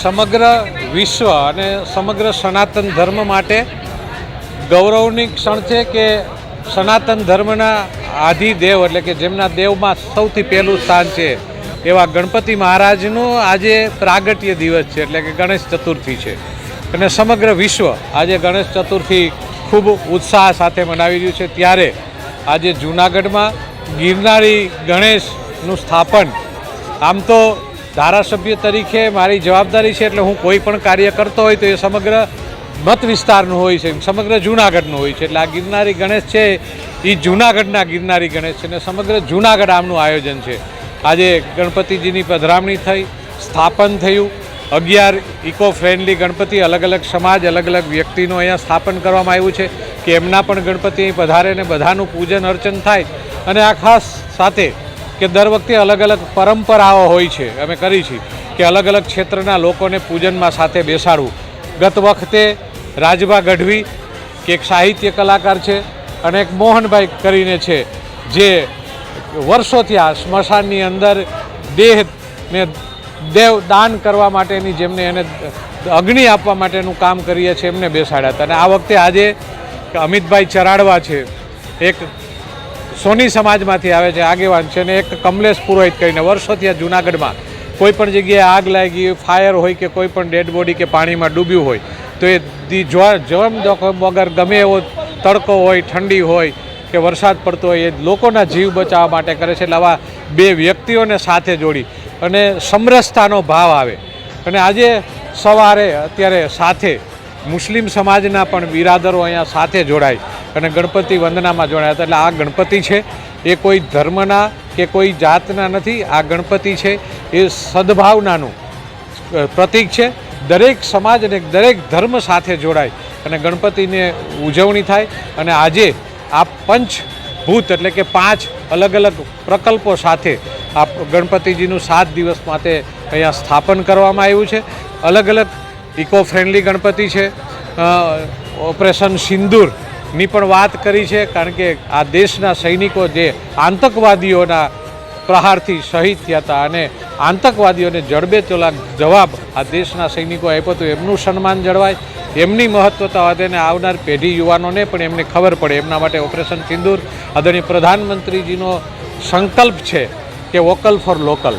સમગ્ર વિશ્વ અને સમગ્ર સનાતન ધર્મ માટે ગૌરવની ક્ષણ છે કે સનાતન ધર્મના આધિદેવ એટલે કે જેમના દેવમાં સૌથી પહેલું સ્થાન છે, એવા ગણપતિ મહારાજનું આજે પ્રાગટ્ય દિવસ છે, એટલે કે ગણેશ ચતુર્થી છે. અને સમગ્ર વિશ્વ આજે ગણેશ ચતુર્થી ખૂબ ઉત્સાહ સાથે મનાવી રહ્યું છે. ત્યારે આજે જૂનાગઢમાં ગિરનારી ગણેશનું સ્થાપન, આમ તો ધારાસભ્ય તરીકે મારી જવાબદારી છે એટલે હું કોઈ પણ કાર્ય કરતો હોય તો એ સમગ્ર મત વિસ્તારનું હોય છે, સમગ્ર જૂનાગઢનું હોય છે. એટલે આ ગિરનારી ગણેશ છે એ જૂનાગઢના ગિરનારી ગણેશ છે અને સમગ્ર જૂનાગઢ આમનું આયોજન છે. આજે ગણપતિજીની પધરામણી થઈ, સ્થાપન થયું. અગિયાર ઇકો ફ્રેન્ડલી ગણપતિ અલગ અલગ સમાજ અલગ અલગ વ્યક્તિનું અહીંયા સ્થાપન કરવામાં આવ્યું છે કે એમના પણ ગણપતિ અહીં પધારે ને બધાનું પૂજન અર્ચન થાય. અને આ ખાસ સાથે કે દર વખતે અલગ અલગ પરંપરાઓ હોય છે. અમે કરી છે કે અલગ અલગ ક્ષેત્રના લોકોને પૂજનમાં સાથે બેસાડવું. ગત વખતે રાજભા ગઢવી, કે એક સાહિત્ય કલાકાર છે અને એક મોહનભાઈ કરીને છે, જે વર્ષોથી આ સ્મશાનની અંદર દેહને દેવ દાન કરવા માટેની જેમને એને અગ્નિ આપવા માટેનું કામ કરીએ છીએ, એમને બેસાડ્યા હતા. અને આ વખતે આજે અમિતભાઈ ચરાડવા છે, એક સોની સમાજમાંથી આવે છે આગેવાન છે અને એક કમલેશ પુરોહિત કરીને વર્ષોથી આ જૂનાગઢમાં કોઈ પણ જગ્યાએ આગ લાગી, ફાયર હોય કે કોઈ પણ ડેડ બોડી કે પાણીમાં ડૂબ્યું હોય, તો એ દી જોમ જોખમ વગર ગમે એવો તડકો હોય, ઠંડી હોય કે વરસાદ પડતો હોય, એ લોકોના જીવ બચાવવા માટે કરે છે. એટલે આવા બે વ્યક્તિઓને સાથે જોડી અને સમરસતાનો ભાવ આવે. અને આજે સવારે, અત્યારે સાથે મુસ્લિમ સમાજના પણ બિરાદરો અહીંયા સાથે જોડાય અને ગણપતિ વંદનામાં જોડાયા હતા. એટલે આ ગણપતિ છે, એ કોઈ ધર્મના કે કોઈ જાતના નથી. આ ગણપતિ છે, એ સદભાવનાનું પ્રતિક છે. દરેક સમાજ અને દરેક ધર્મ સાથે જોડાય અને ગણપતિને ઉજવણી થાય અને આજે આ પંચભૂત એટલે કે પાંચ અલગ અલગ પ્રકલ્પો સાથે આ ગણપતિજીનું સાત દિવસ માટે અહીંયા સ્થાપન કરવામાં આવ્યું છે. અલગ અલગ ઇકો ફ્રેન્ડલી ગણપતિ છે. ઓપરેશન સિંદૂરની પણ વાત કરી છે, કારણ કે આ દેશના સૈનિકો જે આતંકવાદીઓના પ્રહારથી શહીદ થયા હતા અને આતંકવાદીઓને જડબે ચોલા જવાબ આ દેશના સૈનિકો આપ્યો હતો. એમનું સન્માન જળવાય, એમની મહત્વતા વધે આવનાર પેઢી યુવાનોને પણ એમને ખબર પડે. એમના માટે ઓપરેશન સિંદૂર, આદરણીય પ્રધાનમંત્રીજીનો સંકલ્પ છે કે વોકલ ફોર લોકલ.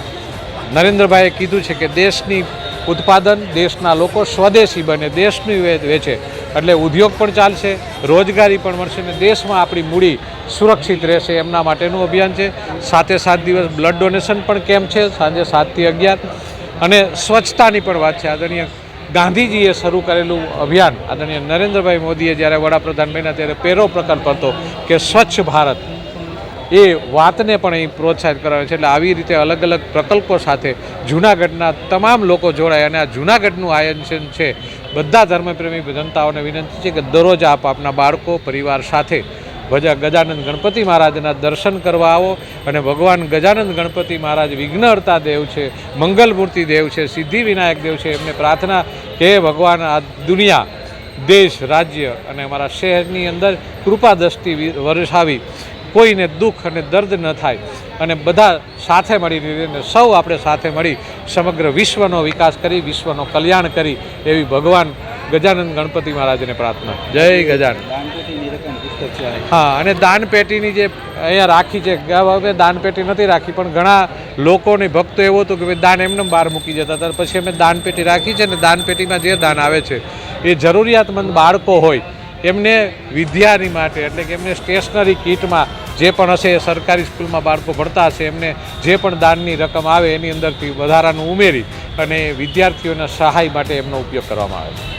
નરેન્દ્રભાઈએ કીધું છે કે દેશની ઉત્પાદન દેશના લોકો સ્વદેશી બને, દેશનું વેચે એટલે ઉદ્યોગ પણ ચાલશે, રોજગારી પણ મળશે અને દેશમાં આપણી મૂડી સુરક્ષિત રહેશે એમના માટેનું અભિયાન છે. સાતે સાત દિવસ બ્લડ ડોનેશન પણ કેમ્પ છે, સાંજે સાતથી અગિયાર. અને સ્વચ્છતાની પણ વાત છે. આદરણીય ગાંધીજીએ શરૂ કરેલું અભિયાન આદરણીય નરેન્દ્રભાઈ મોદીએ જ્યારે વડાપ્રધાન બન્યા ત્યારે પહેલો પ્રકલ્પ હતો કે સ્વચ્છ ભારત. એ વાતને પણ અહીં પ્રોત્સાહિત કરવાની છે. એટલે આવી રીતે અલગ અલગ પ્રકલ્પો સાથે જૂનાગઢના તમામ લોકો જોડાય અને આ જૂનાગઢનું આયોજન છે. બધા ધર્મપ્રેમી જનતાઓને વિનંતી છે કે દરરોજ આપ આપના બાળકો, પરિવાર સાથે ભજા, ગજાનંદ ગણપતિ મહારાજના દર્શન કરવા આવો અને ભગવાન ગજાનંદ ગણપતિ મહારાજ વિઘ્નહર્તા દેવ છે, મંગલમૂર્તિ દેવ છે સિદ્ધિ વિનાયક દેવ છે, એમને પ્રાર્થના કે ભગવાન, આ દુનિયા, દેશ, રાજ્ય અને અમારા શહેરની અંદર કૃપા દ્રષ્ટિ વરસાવી કોઈને દુઃખ અને દર્દ ન થાય. અને બધા સાથે મળી રહીને સૌ આપણે સાથે મળી સમગ્ર વિશ્વનો વિકાસ કરી વિશ્વનો કલ્યાણ કરી એવી ભગવાન ગજાનંદ ગણપતિ મહારાજને પ્રાર્થના. જય ગજાનંદ. આ. હા અને દાનપેટીની જે અહીંયા રાખી છે હવે દાનપેટી નથી રાખી પણ ઘણા લોકોને ભક્તો એવો હતો કે ભાઈ દાન એમને બહાર મૂકી જતા હતા. પછી અમે દાનપેટી રાખી છે અને દાનપેટીમાં જે દાન આવે છે એ જરૂરિયાતમંદ બાળકો હોય એમને વિદ્યાની માટે, એટલે કે એમને સ્ટેશનરી કીટમાં જે પણ હશે એ સરકારી સ્કૂલમાં બાળકો ભણતા હશે, એમને જે પણ દાનની રકમ આવે એની અંદરથી વધારાનું ઉમેરી અને વિદ્યાર્થીઓના સહાય માટે એમનો ઉપયોગ કરવામાં આવે છે.